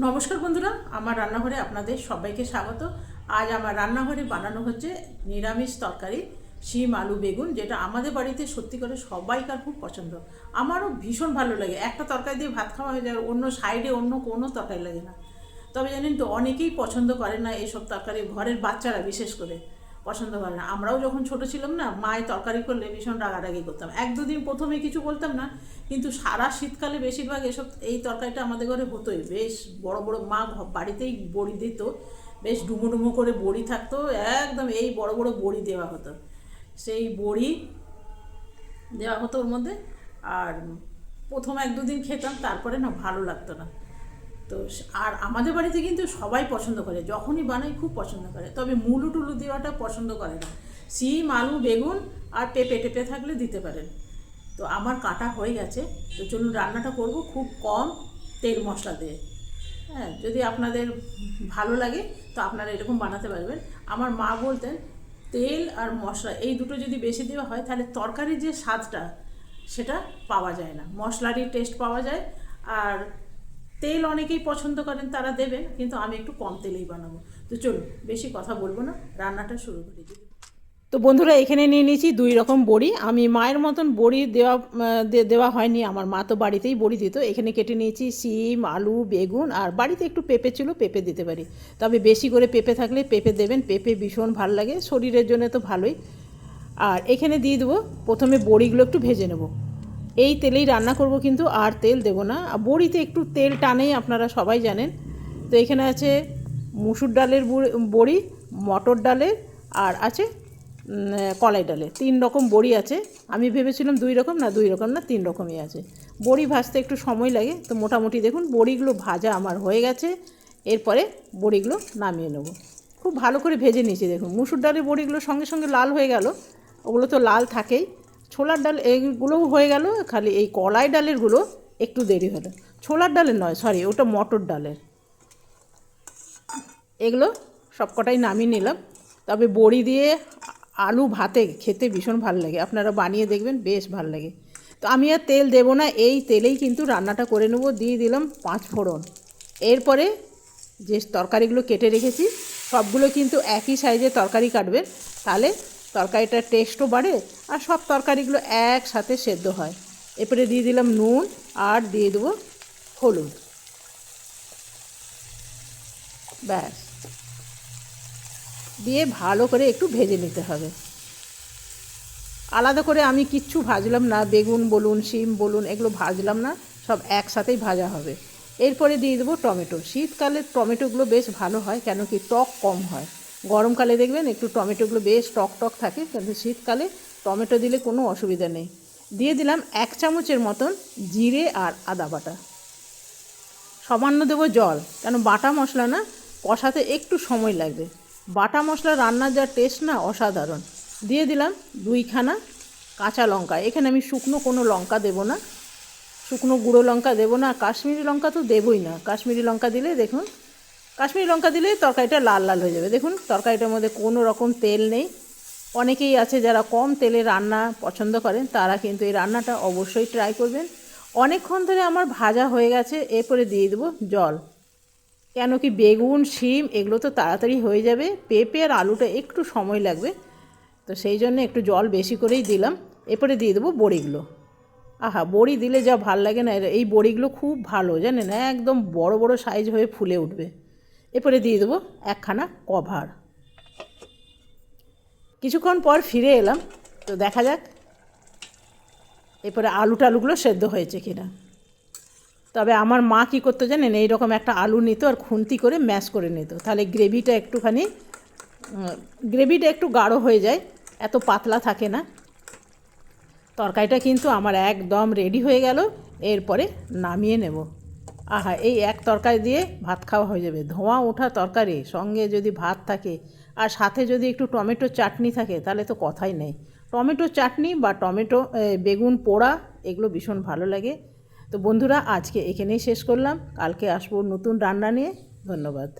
নমস্কার বন্ধুরা, আমার রান্নাঘরে আপনাদের সবাইকে স্বাগত। আজ আমার রান্নাঘরে বানানো হচ্ছে নিরামিষ তরকারি, শিম, আলু, বেগুন, যেটা আমাদের বাড়িতে সত্যি করে সবাইকার খুব পছন্দ। আমারও ভীষণ ভালো লাগে। একটা তরকারি দিয়ে ভাত খাওয়া হয়ে যায়, অন্য সাইডে অন্য কোনো তরকারি লাগে না। তবে জানেন তো, অনেকেই পছন্দ করে না এইসব তরকারি, ঘরের বাচ্চারা বিশেষ করে। পছন্দ করে না। আমরাও যখন ছোট ছিলাম না মায়ের তরকারি করলে ভীষণ রাগারাগি করতাম। এক দুদিন প্রথমে কিছু বলতাম না, কিন্তু সারা শীতকালে বেশিরভাগ এসব, এই তরকারিটা আমাদের ঘরে হতোই। বেশ বড় বড় মা বাড়িতেই বড়ি দিত, বেশ ডুমো ডুমো করে বড়ি থাকতো, একদম এই বড় বড় বড়ি দেওয়া হতো। সেই বড়ি দেওয়া হতো ওর মধ্যে, আর প্রথম এক দুদিন খেতাম, তারপরে না ভালো লাগতো না। তো আর আমাদের বাড়িতে কিন্তু সবাই পছন্দ করে, যখনই বানাই খুব পছন্দ করে। তবে মুলু টুলু দেওয়াটা পছন্দ করে না। সিম আলু, বেগুন আর পেঁপে টেপে থাকলে দিতে পারেন। তো আমার কাটা হয়ে গেছে, তো চলুন রান্নাটা করব খুব কম তেল মশলা দিয়ে। হ্যাঁ যদি আপনাদের ভালো লাগে, তো আপনারা এরকম বানাতে পারবেন। আমার মা বলতেন, তেল আর মশলা, এই দুটো যদি বেশি দেওয়া হয়, তাহলে তরকারির যে স্বাদটা, সেটা পাওয়া যায় না। মশলারই টেস্ট পাওয়া যায়, আর তেল অনেকেই পছন্দ করেন, তারা দেবেন কিন্তু আমি একটু কম তেলেই বানাবো। তো চলুন, বেশি কথা বলব না, রান্নাটা শুরু করে। দিই তো বন্ধুরা, এখানে নিয়ে নিয়েছি দুই রকম বড়ি। আমি মায়ের মতন বড়ি দেওয়া দেওয়া হয়নি, আমার মা তো বাড়িতেই বড়ি দিত। এখানে কেটে নিয়েছি সিম আলু, বেগুন, আর বাড়িতে একটু পেঁপে ছিল, পেঁপে দিতে পারি। তবে বেশি করে পেঁপে থাকলে পেঁপে দেবেন, পেঁপে ভীষণ ভালো লাগে, শরীরের জন্য তো ভালোই। আর এখানে দিয়ে দেবো, প্রথমে বড়িগুলো একটু ভেজে নেব। এই তেলেই রান্না করব কিন্তু আর তেল দেবো না। বড়িতে একটু তেল টানেই আপনারা সবাই জানেন। তো এখানে আছে মুসুর ডালের বুড়ি- বড়ি, মটর ডালের আর আছে কলাই ডালে তিন রকম বড়ি আছে। আমি ভেবেছিলাম দুই রকম, না দুই রকম না, তিন রকমই আছে। বড়ি ভাজতে একটু সময় লাগে। তো মোটামুটি দেখুন, বড়িগুলো ভাজা আমার হয়ে গেছে। এরপরে বড়িগুলো নামিয়ে নেব। খুব ভালো করে ভেজে নিয়েছি দেখুন। মুসুর ডালের বড়িগুলো সঙ্গে সঙ্গে লাল হয়ে গেল। ওগুলো তো লাল থাকেই। ছোলার ডাল এইগুলোও হয়ে গেল, খালি এই কলাই ডালেরগুলো একটু দেরি হলো। ছোলার ডালের নয় সরি ওটা মটর ডালের। এগুলো সবকটাই নামিয়ে নিলাম। তবে বড়ি দিয়ে আলু ভাতে খেতে ভীষণ ভালো লাগে। আপনারা বানিয়ে দেখবেন, বেশ ভালো লাগে। তো আমি আর তেল দেবো না, এই তেলেই কিন্তু রান্নাটা করে নেব। দিয়ে দিলাম পাঁচ ফোড়ন। এরপরে যে তরকারিগুলো কেটে রেখেছি, সবগুলো কিন্তু একই সাইজে তরকারি কাটবেন। তাহলে তরকারিটার টেস্টও বাড়ে আর সব তরকারিগুলো একসাথে সেদ্ধ হয়। এরপরে দিয়ে দিলাম নুন আর দিয়ে দেবো হলুদ। ব্যাস। দিয়ে ভালো করে একটু ভেজে নিতে হবে। আলাদা করে আমি কিচ্ছু ভাজলাম না, বেগুন বলুন, শিম বলুন, এগুলো ভাজলাম না, সব একসাথেই ভাজা হবে। এরপরে দিয়ে দেবো টমেটো। শীতকালে টমেটোগুলো বেশ ভালো হয়, কেন কি টক কম হয়। গরমকালে দেখবেন একটু টমেটোগুলো বেশ টক টক থাকে, কিন্তু শীতকালে টমেটো দিলে কোনো অসুবিধা নেই। দিয়ে দিলাম এক চামচের মতন জিরে আর আদা বাটা। সামান্য দেবো জল, কেন বাটা মশলা না, কষাতে একটু সময় লাগবে। বাটা মশলা রান্নার যা টেস্ট না, অসাধারণ। দিয়ে দিলাম দুইখানা কাঁচা লঙ্কা। এখানে আমি শুকনো কোনো লঙ্কা দেবো না। শুকনো গুঁড়ো লঙ্কা দেবো না কাশ্মীরি লঙ্কা তো দেবই না। কাশ্মীরি লঙ্কা দিলে দেখুন কাশ্মীরি লঙ্কা দিলে তরকারিটা লাল লাল হয়ে যাবে। দেখুন, তরকারিটার মধ্যে কোনো রকম তেল নেই। অনেকেই আছে যারা কম তেলে রান্না পছন্দ করেন, তারা কিন্তু এই রান্নাটা অবশ্যই ট্রাই করবেন। অনেকক্ষণ ধরে আমার ভাজা হয়ে গেছে, এরপরে দিয়ে দেবো জল। কেন কি বেগুন, শিম, এগুলো তো তাড়াতাড়ি হয়ে যাবে। পেঁপে আর আলুটা একটু সময় লাগবে। তো সেই জন্য একটু জল বেশি করেই দিলাম। এরপরে দিয়ে দেবো বড়িগুলো। আহা, বড়ি দিলে যা ভালো লাগে না, এই বড়িগুলো খুব ভালো, জানেন? একদম বড় বড় সাইজ হয়ে ফুলে উঠবে। এরপরে দিয়ে দেবো একখানা কভার কিছুক্ষণ পর ফিরে এলাম, তো দেখা যাক এরপরে আলু টালুগুলো সেদ্ধ হয়েছে কিনা। তবে আমার মা কী করতো জানেন, এইরকম একটা আলু নিত আর খুন্তি করে ম্যাশ করে নিত। তাহলে গ্রেভিটা একটুখানি গ্রেভিটা একটু গাঢ় হয়ে যায়, এত পাতলা থাকে না। তরকারিটা কিন্তু আমার একদম রেডি হয়ে গেল, এরপরে নামিয়ে নেব। আহা, এই এক তরকারি দিয়ে ভাত খাওয়া হয়ে যাবে। ধোঁয়া ওঠা তরকারি, সঙ্গে যদি ভাত থাকে, আর সাথে যদি একটু টমেটো চাটনি থাকে, তাহলে তো কথাই নেই। টমেটো চাটনি বা টমেটো বেগুন পোড়া, এগুলো ভীষণ ভালো লাগে। তো বন্ধুরা, আজকে এখানেই শেষ করলাম। কালকে আসব নতুন রান্না নিয়ে। ধন্যবাদ।